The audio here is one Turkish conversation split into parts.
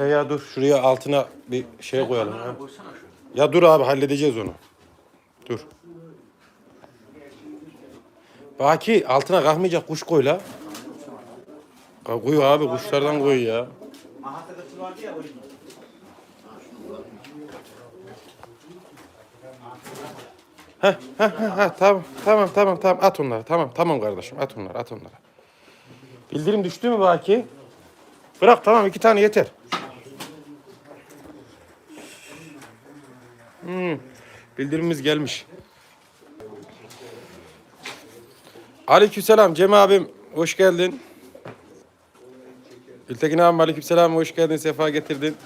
E ya dur şuraya altına bir şey koyalım. ha. Ya dur abi halledeceğiz onu. Dur. Baki altına kalkmayacak kuş koy la. Koy abi kuşlardan koy ya. Heh, heh, heh, heh, tamam tamam tamam tamam at onları tamam tamam kardeşim at onları at onları. Bildirim düştü mü Baki? Bırak tamam iki tane yeter. Hmm, bildirimimiz gelmiş. Aleykümselam Cem abim hoş geldin. Gültekin abim aleykümselam hoş geldin sefa getirdin.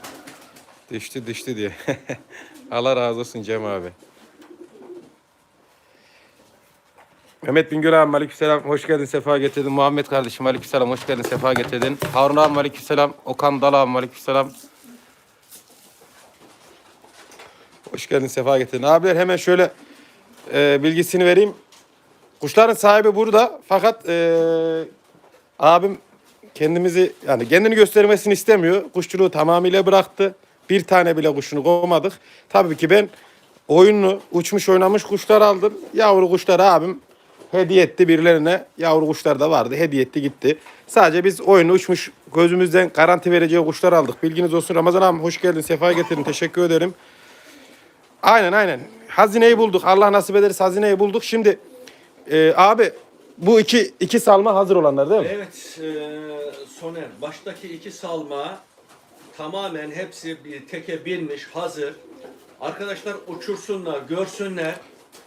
Düştü düştü diye. Allah razı olsun Cem abi. Mehmet Bingöl abim aleykümselam hoş geldin sefa getirdin. Muhammed kardeşim aleykümselam hoş geldin sefa getirdin. Harun abim aleykümselam. Okan Dal abim aleykümselam. Hoş geldin sefa getirdin. Abiler hemen şöyle e, bilgisini vereyim. Kuşların sahibi burada fakat e, abim kendimizi yani kendini göstermesini istemiyor. Kuşçuluğu tamamıyla bıraktı. Bir tane bile kuşunu kovmadık. Tabii ki ben oyunlu, uçmuş oynamış kuşlar aldım. Yavru kuşlar abim hediye etti birilerine. Yavru kuşlar da vardı. Hediye etti gitti. Sadece biz oyunu uçmuş gözümüzden garanti vereceği kuşlar aldık. Bilginiz olsun. Ramazan abim hoş geldin. Sefa getirdin. Teşekkür ederim. Aynen aynen. Hazineyi bulduk. Allah nasip ederse hazineyi bulduk. Şimdi e, abi bu iki iki salma hazır olanlar değil mi? Evet, e, Soner. Baştaki iki salma tamamen hepsi bir teke binmiş, hazır. Arkadaşlar uçursunlar, görsünler.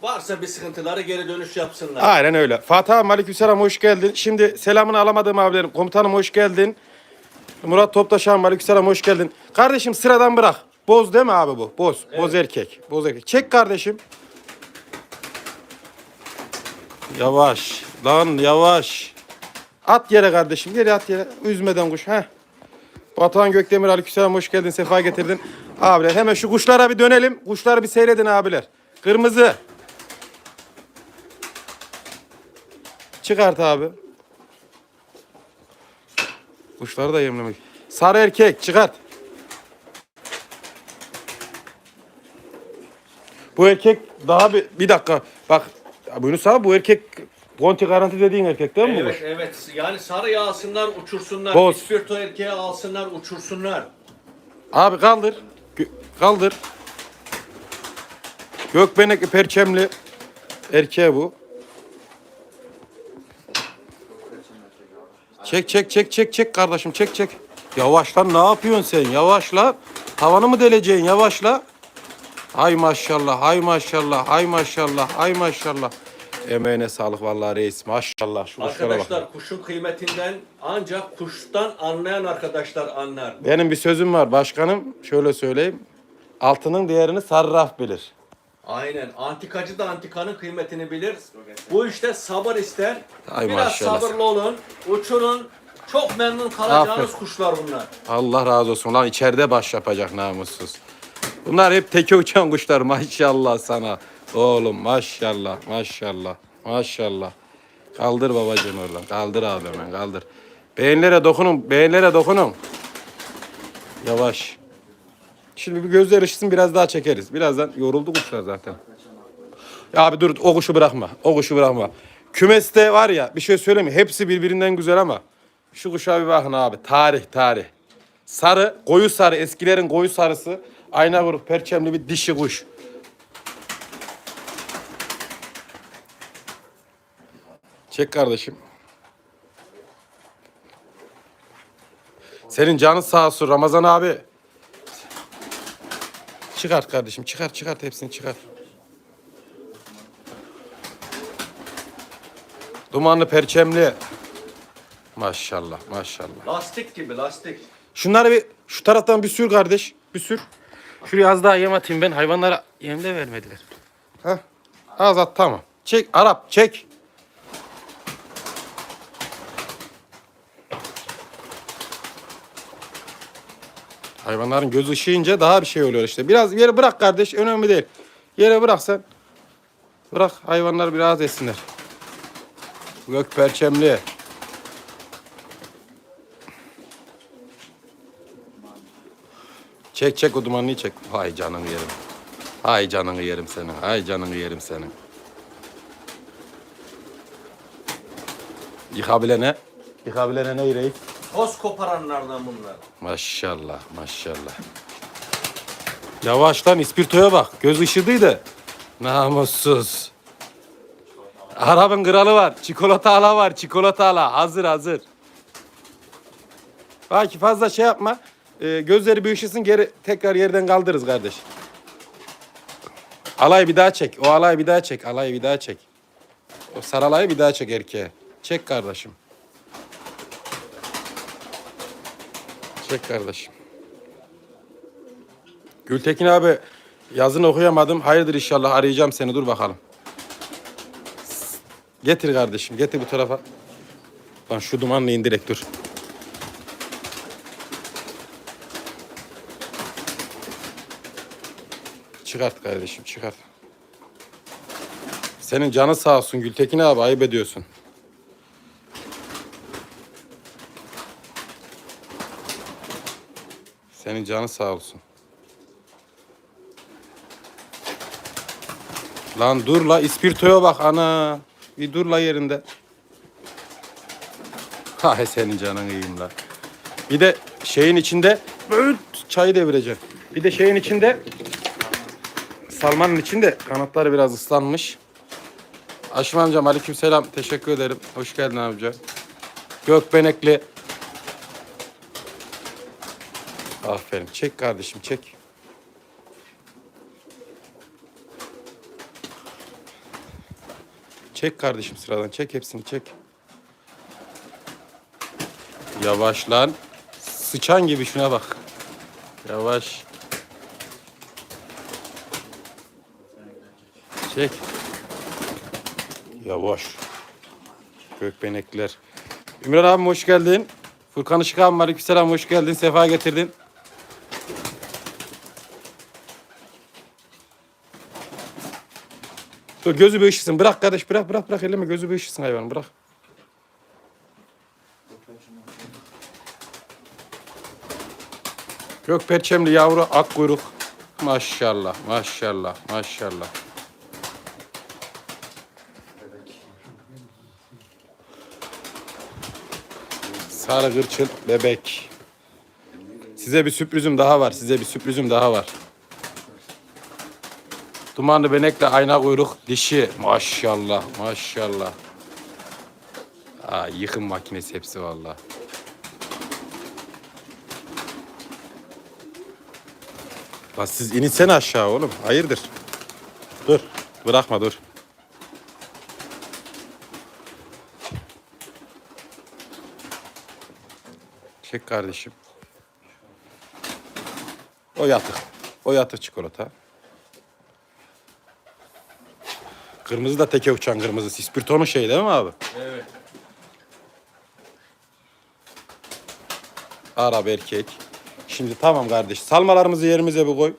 Varsa bir sıkıntıları geri dönüş yapsınlar. Aynen öyle. Fatih abi aleykümselam hoş geldin. Şimdi selamını alamadığım abilerim. Komutanım hoş geldin. Murat Toptaş abi aleykümselam hoş geldin. Kardeşim sıradan bırak. Boz değil mi abi bu? Boz. Boz erkek. Boz erkek. Çek kardeşim. Yavaş. Lan yavaş. At yere kardeşim. Geri at yere. Üzmeden kuş. Heh. Batuhan Gökdemir aleykümselam hoş geldin. Sefa getirdin. Abiler hemen şu kuşlara bir dönelim. Kuşları bir seyredin abiler. Kırmızı. Çıkart abi. Kuşları da yemlemek. Sarı erkek çıkart. Bu erkek daha bir, bir dakika. Bak Yunus abi bu erkek Conti garanti dediğin erkek değil mi bu Evet, evet. Yani sarıya alsınlar, uçursunlar. Boz. İspirto erkeğe alsınlar, uçursunlar. Abi kaldır. Kaldır. Gökbenekli perçemli erkeğe bu. Çek çek çek çek çek kardeşim çek çek. Yavaşla ne yapıyorsun sen? Yavaşla. Tavanı mı deleceksin? Yavaşla. Hay maşallah, hay maşallah, hay maşallah, hay maşallah. Emeğine sağlık vallahi reis. Maşallah. Şu kuşlara bak. Arkadaşlar kuşun kıymetinden ancak kuştan anlayan arkadaşlar anlar. Benim bir sözüm var başkanım. Şöyle söyleyeyim. Altının değerini sarraf bilir. Aynen. Antikacı da antikanın kıymetini bilir. Bu işte sabır ister. Ay Biraz maşallah. sabırlı olun. Uçurun. Çok memnun kalacağınız Aferin. kuşlar bunlar. Allah razı olsun. Lan içeride baş yapacak namussuz. Bunlar hep teke uçan kuşlar maşallah sana. Oğlum maşallah maşallah maşallah. Kaldır babacığım oradan. Kaldır abi hemen kaldır. Beğenlere dokunun. Beğenlere dokunun. Yavaş. Şimdi bir gözler ışısın biraz daha çekeriz. Birazdan yoruldu kuşlar zaten. Ya abi dur o kuşu bırakma. O kuşu bırakma. Kümeste var ya bir şey söyleyeyim mi? Hepsi birbirinden güzel ama şu kuşa bir bakın abi. Tarih tarih. Sarı, koyu sarı, eskilerin koyu sarısı. Ayna vurup perçemli bir dişi kuş. Çek kardeşim. Senin canın sağ olsun Ramazan abi. Çıkart kardeşim, çıkart çıkart hepsini çıkart. Dumanlı perçemli. Maşallah, maşallah. Lastik gibi lastik. Şunları bir şu taraftan bir sür kardeş. Bir sür. Şuraya az daha yem atayım ben. Hayvanlara yem de vermediler. Heh. Az at tamam. Çek Arap çek. Hayvanların göz ışıyınca daha bir şey oluyor işte. Biraz yere bırak kardeş önemli değil. Yere bırak sen. Bırak hayvanlar biraz etsinler. Gök perçemli. Çek çek o dumanını çek. Hay canını yerim. Hay canını yerim senin. Hay canını yerim senin. Yıkabilene. Yıkabilene ne reis? Toz koparanlardan bunlar. Maşallah maşallah. Yavaş lan ispirtoya bak. Göz ışıdıydı. Namussuz. Arabın kralı var. Çikolata ala var. Çikolata ala. Hazır hazır. Belki fazla şey yapma. Ee, gözleri ışısın geri tekrar yerden kaldırırız kardeş. Alay bir daha çek. O alay bir daha çek. Alayı bir daha çek. O saralayı bir daha çek erkeğe. Çek kardeşim. Çek kardeşim. Gültekin abi yazını okuyamadım. Hayırdır inşallah arayacağım seni dur bakalım. Getir kardeşim getir bu tarafa. Lan şu dumanla indirek dur. Çıkart kardeşim çıkart. Senin canı sağ olsun Gültekin abi ayıp ediyorsun. Senin canı sağ olsun. Lan dur la ispirtoya bak ana. Bir dur la yerinde. Hay senin canın iyiyim la. Bir de şeyin içinde çayı devireceğim. Bir de şeyin içinde Salmanın içinde kanatları biraz ıslanmış. Aşım amcam aleykümselam teşekkür ederim. Hoş geldin amca. Gökbenekli Aferin. Çek kardeşim çek. Çek kardeşim sıradan. Çek hepsini çek. Yavaş lan. Sıçan gibi şuna bak. Yavaş. Çek. Yavaş. Gökbenekler. Ümran abim hoş geldin. Furkan Işık abim aleykümselam hoş geldin. Sefa getirdin. Dur gözü ışısın. Bırak kardeş bırak bırak bırak elleme gözü ışısın hayvan bırak. Gökperçemli yavru ak kuyruk. Maşallah maşallah maşallah. Sarı gırçıl bebek. Size bir sürprizim daha var. Size bir sürprizim daha var. Dumanlı benekle ayna kuyruk dişi. Maşallah maşallah. Aa, yıkım makinesi hepsi vallahi. Lan siz insene aşağı oğlum. Hayırdır? Dur. Bırakma dur. Çek kardeşim. O yatık. O yatık çikolata. Kırmızı da teke uçan kırmızı. Sispirtonun şey değil mi abi? Evet. Arap erkek. Şimdi tamam kardeş. Salmalarımızı yerimize bir koy.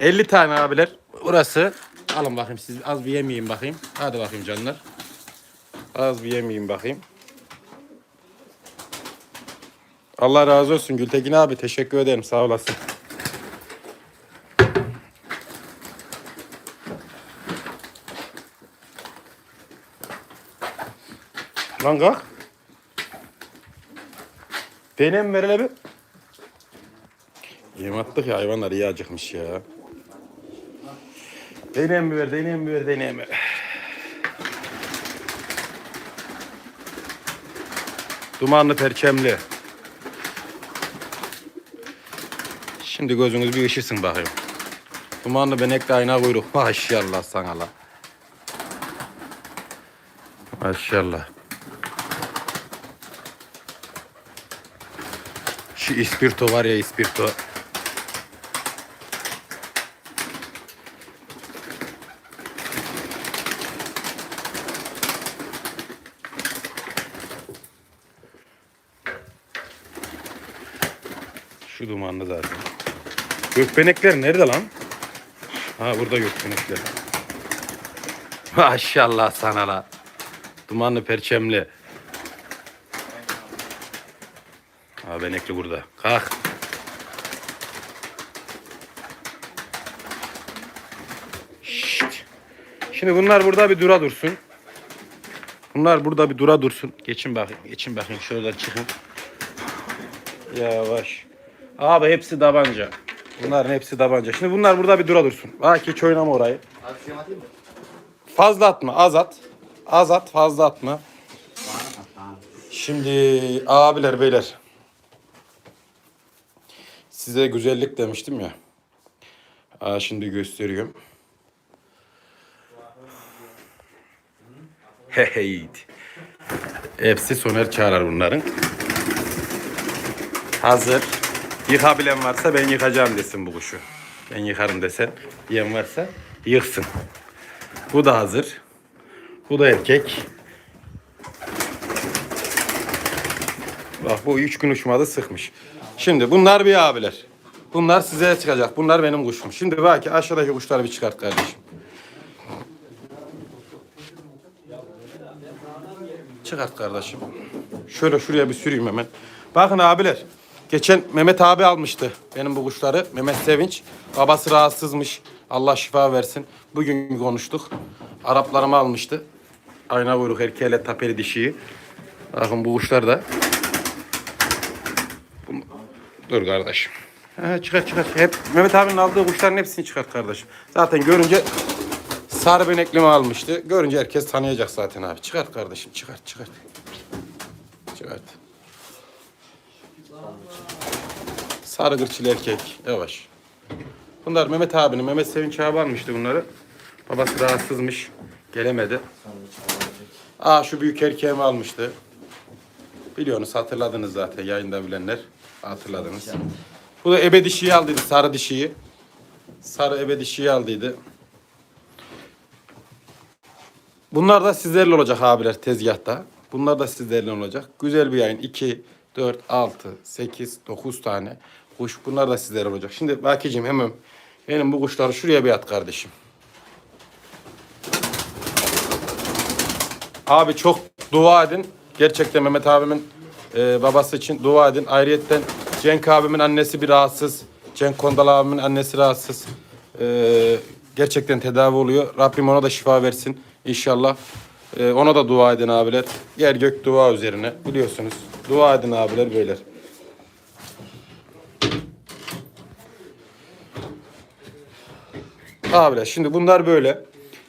50 tane abiler. Burası. Alın bakayım siz az bir yemeyin bakayım. Hadi bakayım canlar. Az bir yemeyin bakayım. Allah razı olsun Gültekin abi. Teşekkür ederim. Sağ olasın. Lan kalk. Denem ver hele bir. Yem attık ya hayvanlar iyi acıkmış ya. Denem ver, denem ver, denem ver. Dumanlı perçemli. Şimdi gözünüz bir ışırsın bakayım. Dumanlı benekli ayna kuyruk. Maşallah sana la. Maşallah. Şu ispirto var ya ispirto. Şu dumanlı zaten. Gökbenekler nerede lan? Ha burada gökbenekler. Maşallah sana la. Dumanlı perçemli. Ha benekli burada. Kalk. Şşt. Şimdi bunlar burada bir dura dursun. Bunlar burada bir dura dursun. Geçin bakayım. Geçin bakayım. Şöyle çıkın. Yavaş. Abi hepsi tabanca. Bunların hepsi tabanca. Şimdi bunlar burada bir dura dursun. Bak hiç oynama orayı. Fazla atma, az at. Az at, fazla atma. Şimdi abiler, beyler. Size güzellik demiştim ya. Aa, şimdi gösteriyorum. Hey. Hepsi Soner Çağlar bunların. Hazır. Yıkabilen varsa ben yıkacağım desin bu kuşu. Ben yıkarım desen. Diyen varsa yıksın. Bu da hazır. Bu da erkek. Bak bu üç gün uçmadı sıkmış. Şimdi bunlar bir abiler. Bunlar size çıkacak. Bunlar benim kuşum. Şimdi bak ki aşağıdaki kuşları bir çıkart kardeşim. Çıkart kardeşim. Şöyle şuraya bir süreyim hemen. Bakın abiler. Geçen Mehmet abi almıştı benim bu kuşları. Mehmet Sevinç. Babası rahatsızmış. Allah şifa versin. Bugün konuştuk. Araplarımı almıştı. Ayna kuyruk erkeğiyle tapeli dişiyi. Bakın bu kuşlar da. Dur kardeşim. Ha, çıkar çıkar. Hep Mehmet abinin aldığı kuşların hepsini çıkart kardeşim. Zaten görünce sarı beneklimi almıştı. Görünce herkes tanıyacak zaten abi. Çıkart kardeşim çıkart çıkart. Çıkart. Sarı gırçılı erkek. Yavaş. Bunlar Mehmet abinin, Mehmet Sevinç abi almıştı bunları. Babası rahatsızmış. Gelemedi. Aa şu büyük erkeğimi almıştı. Biliyorsunuz hatırladınız zaten yayında bilenler. Hatırladınız. Bu da ebe dişiyi aldıydı, sarı dişiyi. Sarı ebe dişiyi aldıydı. Bunlar da sizlerle olacak abiler tezgahta. Bunlar da sizlerle olacak. Güzel bir yayın. 2, 4, 6, 8, 9 tane kuş. Bunlar da sizlerle olacak. Şimdi Bakicim hemen benim bu kuşları şuraya bir at kardeşim. Abi çok dua edin. Gerçekten Mehmet abimin e, babası için dua edin. Ayrıyetten Cenk abimin annesi bir rahatsız. Cenk Kondal abimin annesi rahatsız. E, gerçekten tedavi oluyor. Rabbim ona da şifa versin inşallah. E, ona da dua edin abiler. Yer gök dua üzerine biliyorsunuz. Dua edin abiler beyler. Abiler şimdi bunlar böyle.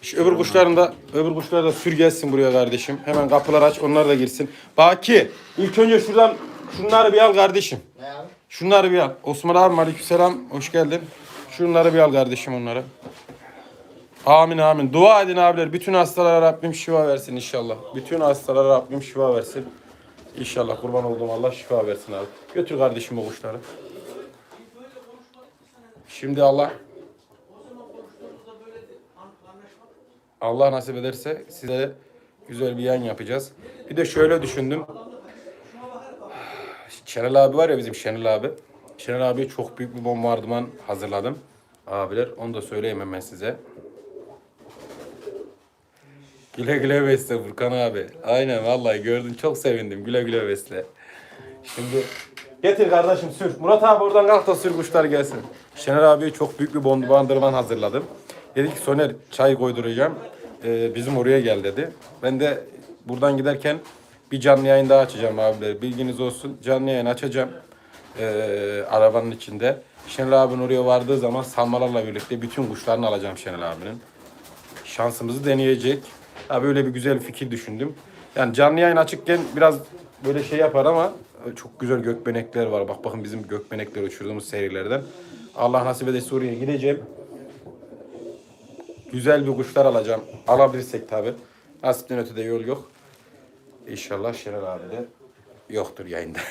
Şu öbür kuşların da öbür kuşlar da sür gelsin buraya kardeşim. Hemen kapılar aç onlar da girsin. Baki ilk önce şuradan şunları bir al kardeşim. Şunları bir al. Osman abi aleykümselam hoş geldin. Şunları bir al kardeşim onları. Amin amin. Dua edin abiler. Bütün hastalara Rabbim şifa versin inşallah. Bütün hastalara Rabbim şifa versin. İnşallah kurban olduğum Allah şifa versin abi. Götür kardeşim o kuşları. Şimdi Allah Allah nasip ederse size güzel bir yayın yapacağız. Bir de şöyle düşündüm. Şenel abi var ya bizim Şenel abi. Şenel abiye çok büyük bir bombardıman hazırladım. Abiler onu da söyleyeyim hemen size. Güle güle besle Furkan abi. Aynen vallahi gördün çok sevindim. Güle güle besle. Şimdi getir kardeşim sür. Murat abi oradan kalk da sür kuşlar gelsin. Şener abiye çok büyük bir bandırman hazırladım. Dedi ki Soner çay koyduracağım. Ee, bizim oraya gel dedi. Ben de buradan giderken bir canlı yayın daha açacağım abiler. Bilginiz olsun. Canlı yayın açacağım. Ee, arabanın içinde. Şenol abinin oraya vardığı zaman salmalarla birlikte bütün kuşlarını alacağım Şenol abinin şansımızı deneyecek. Ha böyle bir güzel fikir düşündüm. Yani canlı yayın açıkken biraz böyle şey yapar ama çok güzel gökbenekler var. Bak bakın bizim gökbenekler uçurduğumuz serilerden. Allah nasip ederse oraya gideceğim. Güzel bir kuşlar alacağım. Alabilirsek tabi. Nasipten ötede yol yok. İnşallah Şener abi de yoktur yayında.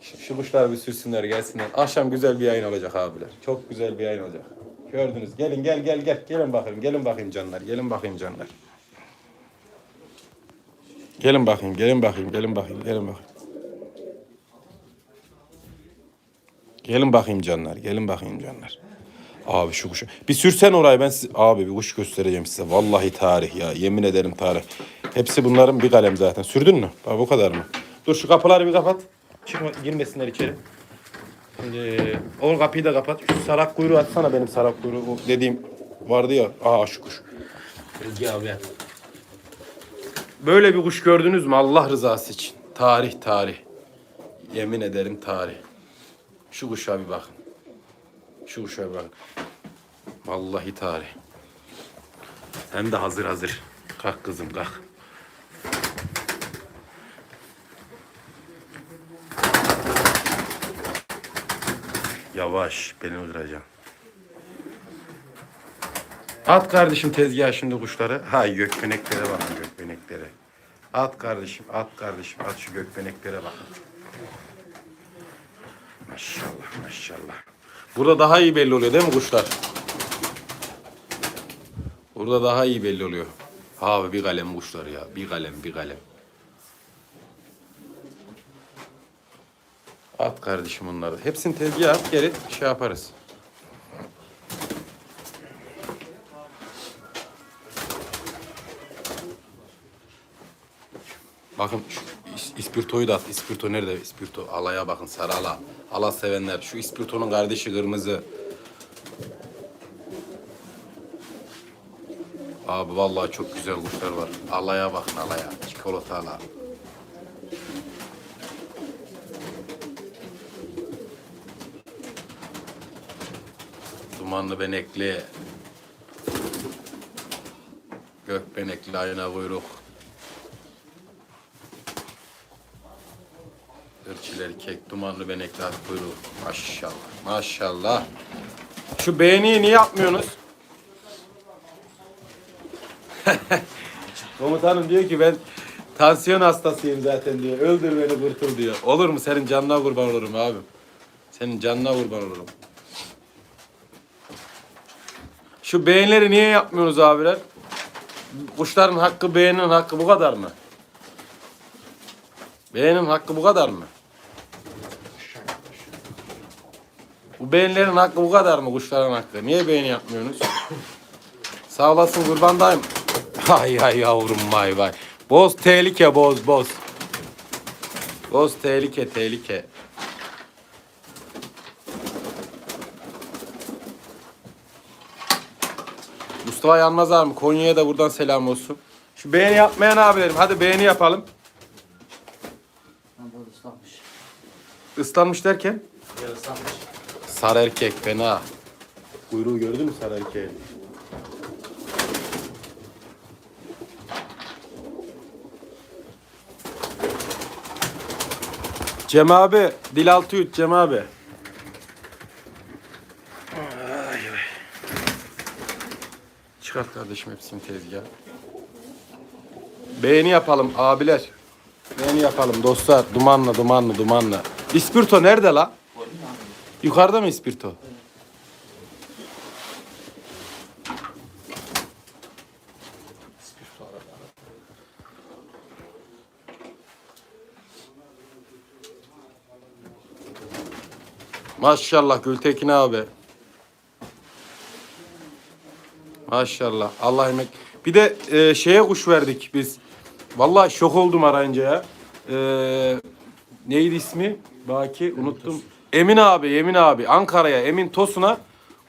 Şu, kuşlar bir sürsünler gelsinler. Akşam güzel bir yayın olacak abiler. Çok güzel bir yayın olacak. Gördünüz. Gelin gel gel gel. Gelin bakayım. Gelin bakayım canlar. Gelin bakayım canlar. Gelin bakayım. Gelin bakayım. Gelin bakayım. Gelin bakayım. Gelin bakayım canlar. Gelin bakayım canlar. Abi şu kuşu. Bir sürsen orayı ben size... Abi bir kuş göstereceğim size. Vallahi tarih ya. Yemin ederim tarih. Hepsi bunların bir kalem zaten. Sürdün mü? Bak bu kadar mı? Dur şu kapıları bir kapat. Çıkma, girmesinler içeri. Şimdi o kapıyı da kapat. Şu sarak kuyruğu atsana benim sarak kuyruğu. O dediğim vardı ya. Aa şu kuş. Ezgi abi. Böyle bir kuş gördünüz mü Allah rızası için? Tarih tarih. Yemin ederim tarih. Şu kuşa bir bakın. Şu bir bakın. Vallahi tarih. Hem de hazır hazır. Kalk kızım kalk. Yavaş beni kıracağım. At kardeşim tezgaha şimdi kuşları. Ha gökbeneklere bakın gökbeneklere. At kardeşim, at kardeşim, at şu gökbeneklere bakın. Maşallah, maşallah. Burada daha iyi belli oluyor değil mi kuşlar? Burada daha iyi belli oluyor. Abi bir kalem kuşlar ya. Bir kalem, bir kalem. At kardeşim onları. Hepsini tezgaha at geri şey yaparız. Bakın şu is- ispirtoyu da at. İspirto nerede? İspirto. Alaya bakın sarı ala. Ala sevenler. Şu ispirtonun kardeşi kırmızı. Abi vallahi çok güzel kuşlar var. Alaya bakın alaya. Çikolata ala. Dumanlı benekli. Gök benekli ayna kuyruk. Dumanlı benekli at kuyruğu. Maşallah, maşallah. Şu beğeniyi niye yapmıyorsunuz? Komutanım diyor ki ben tansiyon hastasıyım zaten diyor. Öldür beni kurtul diyor. Olur mu? Senin canına kurban olurum abim. Senin canına kurban olurum. Şu beğenileri niye yapmıyorsunuz abiler? Kuşların hakkı beğeninin hakkı bu kadar mı? Beğenin hakkı bu kadar mı? Bu beğenilerin hakkı bu kadar mı kuşların hakkı? Niye beğeni yapmıyorsunuz? Sağ olasın kurbandayım. Ay ay yavrum vay vay. Boz tehlike boz boz. Boz tehlike tehlike. Mustafa Yanmaz abi Konya'ya da buradan selam olsun. Şu beğeni yapmayan abilerim hadi beğeni yapalım. Islanmış. Islanmış derken? Sarı erkek fena. Kuyruğu gördün mü sarı erkeği? Cem abi, dil altı yut Cem abi. Çıkart kardeşim hepsini tezgaha. Beğeni yapalım abiler. Beğeni yapalım dostlar. Dumanla dumanla dumanla. İspirto nerede la? Yukarıda mı ispirto? Maşallah Gültekin abi. Maşallah. Allah emek. Bir de e, şeye kuş verdik biz. Vallahi şok oldum arayınca ya. E, neydi ismi? Baki unuttum. Emin abi, Emin abi. Ankara'ya, Emin Tosun'a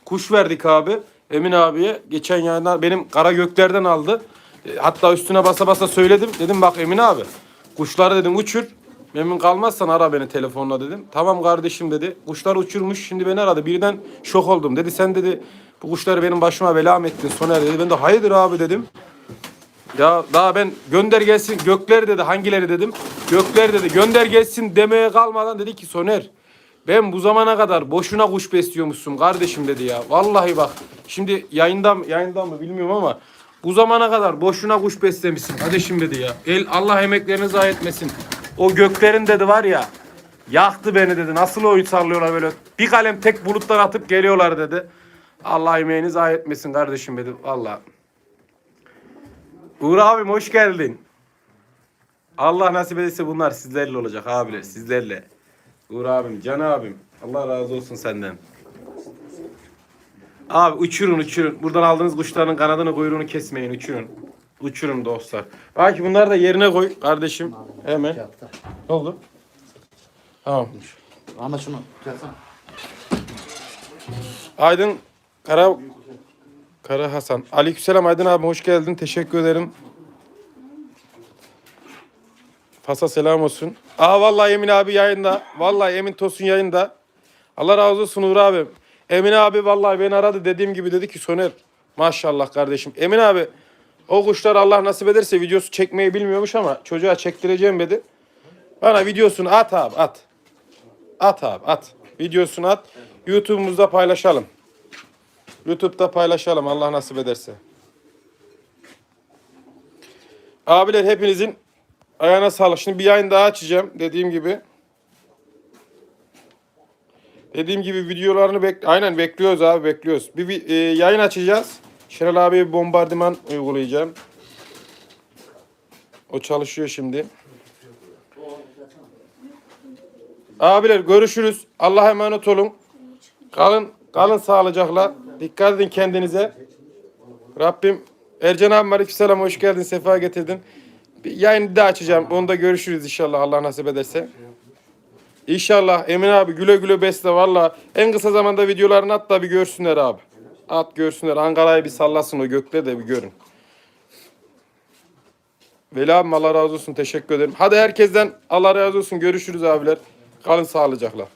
kuş verdik abi. Emin abiye geçen yayında benim kara göklerden aldı. E, hatta üstüne basa basa söyledim. Dedim bak Emin abi kuşları dedim uçur. Memnun kalmazsan ara beni telefonla dedim. Tamam kardeşim dedi. Kuşlar uçurmuş şimdi beni aradı. Birden şok oldum. Dedi sen dedi bu kuşları benim başıma bela mı ettin Soner dedi. Ben de hayırdır abi dedim. Ya daha ben gönder gelsin gökler dedi hangileri dedim. Gökler dedi gönder gelsin demeye kalmadan dedi ki Soner ben bu zamana kadar boşuna kuş besliyormuşsun kardeşim dedi ya. Vallahi bak şimdi yayından yayından mı bilmiyorum ama bu zamana kadar boşuna kuş beslemişsin kardeşim dedi ya. El Allah emeklerini zayi etmesin. O göklerin dedi var ya yaktı beni dedi. Nasıl oy sallıyorlar böyle. Bir kalem tek bulutlar atıp geliyorlar dedi. Allah emeğini zayi etmesin kardeşim dedi. Vallahi. Uğur abim hoş geldin. Allah nasip ederse bunlar sizlerle olacak abiler sizlerle. Uğur abim, Can abim. Allah razı olsun senden. Abi uçurun uçurun. Buradan aldığınız kuşların kanadını kuyruğunu kesmeyin uçurun. Uçurun dostlar. Belki bunları da yerine koy kardeşim. Hemen. Ne oldu? Tamam. Ama şunu tutsana. Aydın Kara Kara Hasan. Aleykümselam Aydın abi hoş geldin. Teşekkür ederim. Fasa selam olsun. Aa vallahi Emin abi yayında. Vallahi Emin Tosun yayında. Allah razı olsun Uğur abi. Emin abi vallahi beni aradı dediğim gibi dedi ki Soner maşallah kardeşim. Emin abi o kuşlar Allah nasip ederse videosu çekmeyi bilmiyormuş ama çocuğa çektireceğim dedi. Bana videosunu at abi at. At abi at. Videosunu at. YouTube'umuzda paylaşalım. YouTube'da paylaşalım Allah nasip ederse. Abiler hepinizin ayağına sağlık. Şimdi bir yayın daha açacağım dediğim gibi. Dediğim gibi videolarını bek aynen bekliyoruz abi bekliyoruz. Bir, bir, e, yayın açacağız. Şenol bir bombardıman uygulayacağım. O çalışıyor şimdi. Abiler görüşürüz. Allah'a emanet olun. Kalın kalın sağlıcakla. Dikkat edin kendinize. Rabbim Ercan abim aleykümselam hoş geldin. Sefa getirdin. Bir yayını da açacağım. Onu da görüşürüz inşallah Allah nasip ederse. İnşallah Emin abi güle güle besle valla. En kısa zamanda videolarını at da bir görsünler abi. At görsünler. Ankara'yı bir sallasın o gökte de bir görün. Veli abim Allah razı olsun. Teşekkür ederim. Hadi herkesten Allah razı olsun. Görüşürüz abiler. Kalın sağlıcakla.